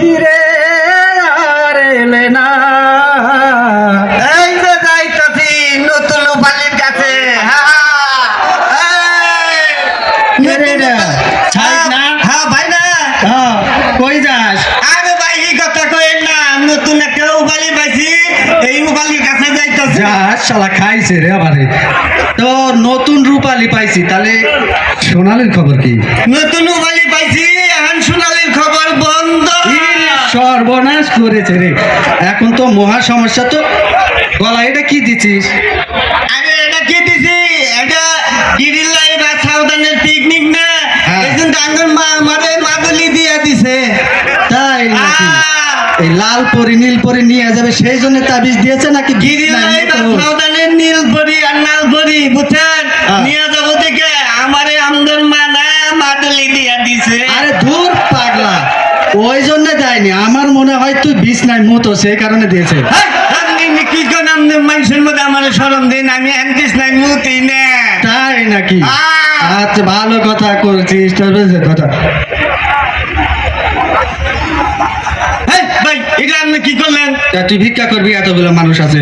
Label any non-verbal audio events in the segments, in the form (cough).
ফিরে আর এলে না। এই যে যাইতাছি নতুন বালির কাছে। কই যাস? আরে ভাই এই কথা কইেন না। নতুন একটা উবালি পাইছি। এই উবালির কাছে যাইতাছি। যাস শালা খাইছে রে আমারে তো নতুন রূপালি পাইছি তাহলে সোনালির খবর কি? নতুন উবালি পাইছি এখন সোনালির খবর বন্ধ ইরে, সর্বনাশ করেছে রে। এখন তো মহা সমস্যা তো। গলা এটা কি দিছিস? আরে এটা কি দিছি? এটা গিরিল্লা এবার সাউদানের পিকনিক না? হ্যাঁ। এই মা আমারে মাদুলি দিয়া দিছে। তাই নাকি? এই লাল পরি নীল পরি নিয়ে যাবে সেই জন্য তাবিজ দিয়েছে নাকি? সাউদানের নীল পরি আর নাল পরি বুঝছেন? হ্যাঁ। নিয়ে যাব দেখে আমারে আমদর মা না মাদুলি দিয়া দিছে। আরে দূর পাগলা। ওই জন্য দেয়নি। আমার মনে হয় তুই বিষ নাই মতো সেই কারণে দিয়েছে। কি মানুষের মধ্যে আমার দিন আমি হ্যান্ডিস নাই মুতি না। তাই নাকি? আচ্ছা ভালো কথা করছিস তবে কথা। ভাই এটা আপনি কি করলেন? তুই ভিক্ষা করবি এতগুলো মানুষ আছে।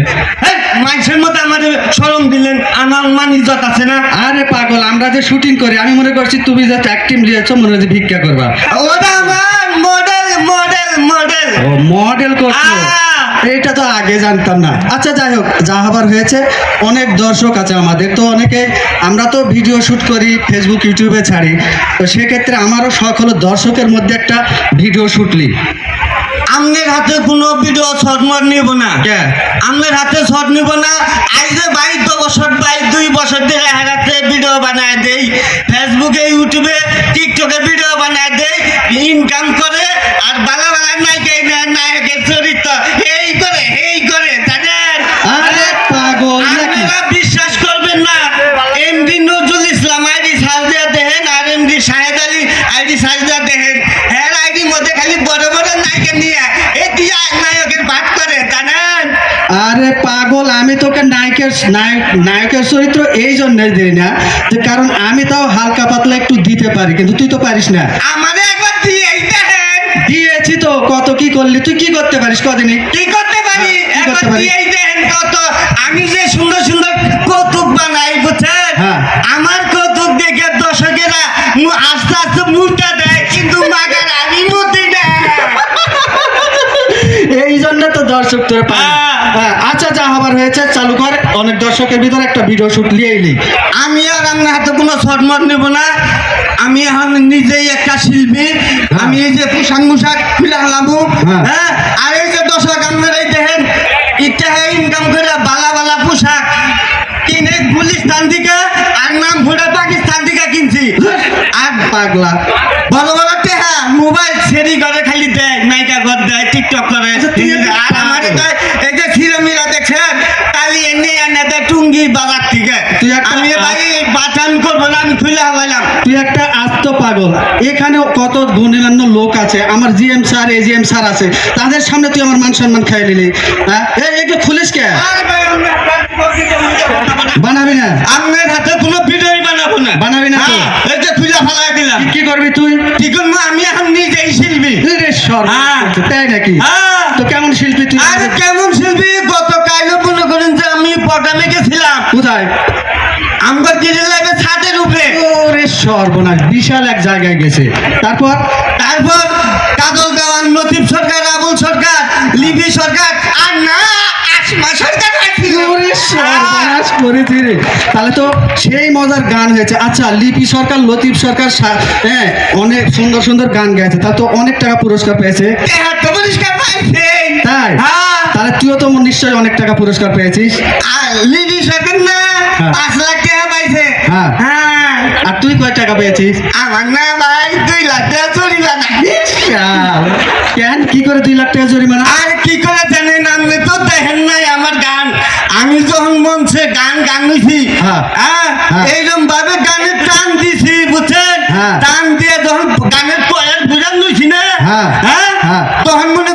মানুষের মধ্যে আমাদের দিলেন আমার মান ইজ্জত আছে না? আরে পাগল আমরা যে শুটিং করি আমি মনে করছি তুমি যে মনে হচ্ছে ভিক্ষা করবা। ওটা আমার মডেল মডেল মডেল ও মডেল করছ। এটা তো আগে জানতাম না। আচ্ছা যাই হোক যা হবার হয়েছে। অনেক দর্শক আছে আমাদের তো অনেকে আমরা তো ভিডিও শ্যুট করি ফেসবুক ইউটিউবে ছাড়ি। তো সেক্ষেত্রে আমারও শখ হলো দর্শকের মধ্যে একটা ভিডিও শ্যুট শুটলি আমনের হাতে কোনো ভিডিও শট মার নিব না। আমাদের আমনের হাতে শট নিব না। আইজে বাই দু বছর বাই দুই বছর ধরে হারাতে ভিডিও বানায় দেই। ফেসবুকে ইউটিউবে টিকটকে ভিডিও বানায় দেই। ইনকাম করে আর বালা বালা নায়িকা কে চরিত্র এই করে এই করে জানেন আরে পাগল নাকি আপনারা বিশ্বাস করবেন না এমডি নজরুল ইসলাম আইডি সাজদা দেখেন আর এমডি শাহেদ আলী আইডি সাজদা দেখেন হ্যাঁ আইডি মধ্যে খালি বড় বড় নায়কের নিয়ে এই দিয়া নায়কের ভাগ করে জানেন আরে পাগল আমি তোকে নায়কের নায়ক নায়কের চরিত্র এই জন্য দিই না যে কারণ আমি তাও হালকা পাতলা একটু দিতে পারি কিন্তু তুই তো পারিস না। আমাদের একবার দিয়েই দেখেন। দিয়েছি তো কত কি করলি তুই কি করতে পারিস কদিনই কি করতে পারি? হ্যাঁ, কি একবার করতে পারি? দিয়েই দেখেন কত। আমি যে সুন্দর সুন্দর কৌতুক বানাই বুঝছেন? হ্যাঁ। আমার কৌতুক দেখে দর্শকেরা মু- আস্তে আস্তে মুখটা দেয় কিন্তু মাগার আমি মুতি দেয় এই জন্য তো দর্শক তোর না। হ্যাঁ। হ্যাঁ, আচ্ছা যা হবার হয়েছে চালু কর। অনেক দর্শকের ভিতরে একটা ভিডিও শুট নিয়ে এলি আমি আর আপনার হাতে কোনো শর্টমট নেব না। আমি এখন নিজেই একটা শিল্পী। আমি এই যে পোশাক মুশাক খুলে হলামু হ্যাঁ। হ্যাঁ আর এই যে দর্শক আপনারা এই দেখেন ইটা ইনকাম করে বালা বালা পোশাক। কিনে গুলিস্তান থেকে আর নাম ভোটা পাকিস্তান থেকে কিনছি। আর পাগলা। বড় বড় টেহা মোবাইল সেরি করে খালি দেয় নাইকা ঘর দেয় টিকটক করে। আচ্ছা, আর আমার কয়, এই যে ছিরমিরা দেখছেন তালি এনে এনে থেকে। আমি ভাই করব না আমি তুই একটা আস্ত পাগল। এখানে কত গণ্যমান্য লোক আছে। আমার জিএম স্যার এজিএম স্যার আছে। তাদের সামনে তুই আমার মান সম্মান খাই নিলি। হ্যাঁ? একটু খুলিস কে? বানাবি না। হাতে কোনো ভিডিওই বানাবো না। বানাবি না হ্যাঁ, এই যে ফেলাই দিলাম। কি করবি তুই? কি করব আমি এখন নিজেই শিল্পী। রে সর হ্যাঁ। তাই নাকি? হ্যাঁ। তো কেমন শিল্পী তুই? আরে কেমন শিল্পী গত কাইলে মনে করেন যে আমি পটামে গেছিলাম কোথায় আমার লাগবে ছাদের উপরে। ওরে সর্বনাশ বিশাল এক জায়গায় গেছে। তারপর তারপর কাজল দেওয়ান লতিফ সরকার আবুল সরকার লিপি সরকার আর না আসমা সরকার সর্বনাশ করেছি রে। তাহলে তো সেই মজার গান হয়েছে। আচ্ছা লিপি সরকার লতিফ সরকার হ্যাঁ অনেক সুন্দর সুন্দর গান গেছে। তা তো অনেক টাকা পুরস্কার পেয়েছে। পুরস্কার পাইছে। তাই? হ্যাঁ। তাহলে তুইও তো নিশ্চয়ই অনেক টাকা পুরস্কার পেয়েছিস। না হ্যাঁ। পাঁচ লাখ টাকা পাইছে। হ্যাঁ। হ্যাঁ। আর তুই কয় টাকা পেয়েছিস? আমার না ভাই দুই লাখ টাকা জরিমানা। কেন? কি করে দুই লাখ টাকা জরিমানা? আর কি করে জানেন আপনি তো দেখেন নাই আমার গান। আমি যখন মঞ্চে গান গান নিছি হ্যাঁ। এইরকম ভাবে গানের টান দিছি বুঝছেন। টান দিয়ে যখন গানের পয়েন্ট বুঝান নিছি না হ্যাঁ। তখন মনে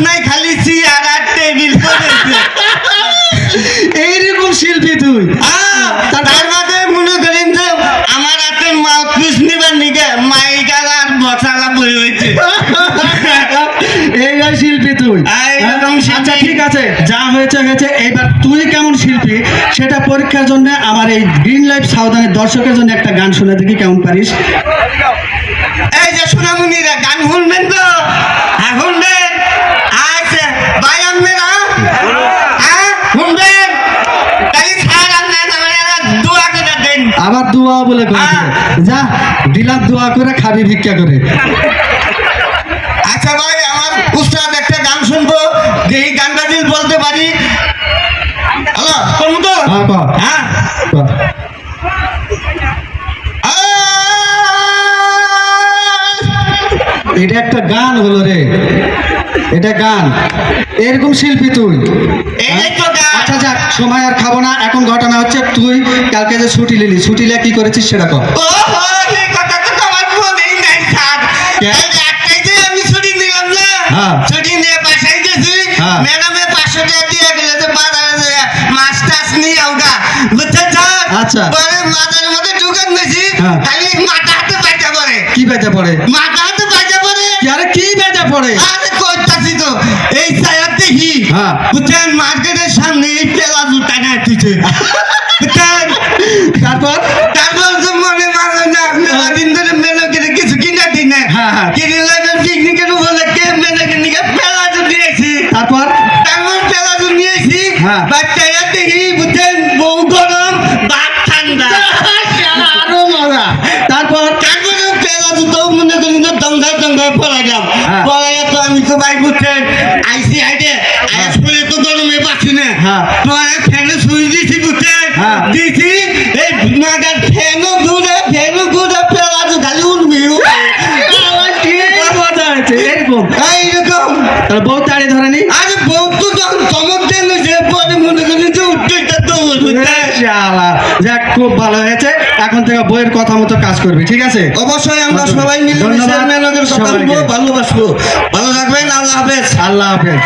নাই খালি চেয়ার আর টেবিল এইরকম শিল্পী তুই? তার মানে- মনে করেন যে আমার হাতে নিবার নিকে মাইকাল আর বসালা বই হয়েছে। এইবার শিল্পী তুই। আচ্ছা ঠিক আছে যা হয়েছে হয়েছে। এইবার তুই কেমন শিল্পী? সেটা পরীক্ষার জন্য আমার এই গ্রিন লাইফ সাউদানের দর্শকের জন্য একটা গান শুনে দেখি কেমন পারিস। এই যে সোনামুনিরা গান শুনবে? বলে। যা দিলাম দোয়া করে খাবি ভিক্ষা করে। আচ্ছা ভাই আমার উস্তাদ একটা গান শুনব। যে এই গানটা যদি বলতে পারি। হ্যালো? কোন তো হ্যাঁ হ্যাঁ। এটা একটা গান হলো রে। এটা গান। এরকম শিল্পী তুই এটাই তো গান। আচ্ছা যাক সময় আর খাব না। এখন ঘটনা হচ্ছে তুই কালকে যে ছুটি নিলি ছুটি নিয়ে কি করেছিস সেটা কর। ছুটি হ্যাঁ। ছুটি নিয়ে বাসায় গেছি। হ্যাঁ। ম্যাডামে পাঁচশো টাকা দিয়ে গেলে যে বাজারে মাছ টাছ নিয়ে আউগা বুঝছেন স্যার? আচ্ছা। পরে মাথার মধ্যে ঢুকান গেছি হ্যাঁ। খালি মাথা হাতে বাইটা পড়ে কি বেজা পড়ে মাথা হাতে বাইটা পড়ে আরে কি বেজা পড়ে আরে কইতাছি তো এই। বুঝছেন মার্কেটের সামনে এই পেলা জুতা না তুইছে বুঝছেন তারপর তারপর তো মনে মানো না মেলা দিন ধরে মেলা কিনে কিছু কিনা দিনে হ্যাঁ, হ্যাঁ। কিনে লাগবে পিকনিকের বলে কে মেলা কিনে পেলা জু দিয়েছি তারপর তারপর পেলা জু হ্যাঁ। দেখি বুঝছেন বউ গরম বাপ ঠান্ডা (laughs) আরও মজা তারপর তো মনে করি না দঙ্গা দঙ্গায় পড়াইলাম হ্যাঁ। পড়াইয়া তো আমি তো ভাই বুঝছেন আইসি হাইটে আইস করে তো গরমে পাচ্ছি না হ্যাঁ। ফ্যানে দিছি বুঝছেন হ্যাঁ। দিছি এই মাগার ফ্যানও ঘুরে ফ্যানও ঘুরে পেলা জু খালি উঠবি আমার কি মজা হয়েছে এরকম এইরকম তার বউ তাড়ি ধরেনি আরে বউ তো যখন চমক দেন সে পরে মনে করি যে উঠতে তো শালা, যাক খুব ভালো হয়েছে এখন থেকে বইয়ের কথা মতো কাজ করবি ঠিক আছে? অবশ্যই আমরা সবাই মিলে ধন্যবাদ কথা বলব ভালোবাসবো। ভালো থাকবেন আল্লাহ হাফেজ। আল্লাহ হাফেজ।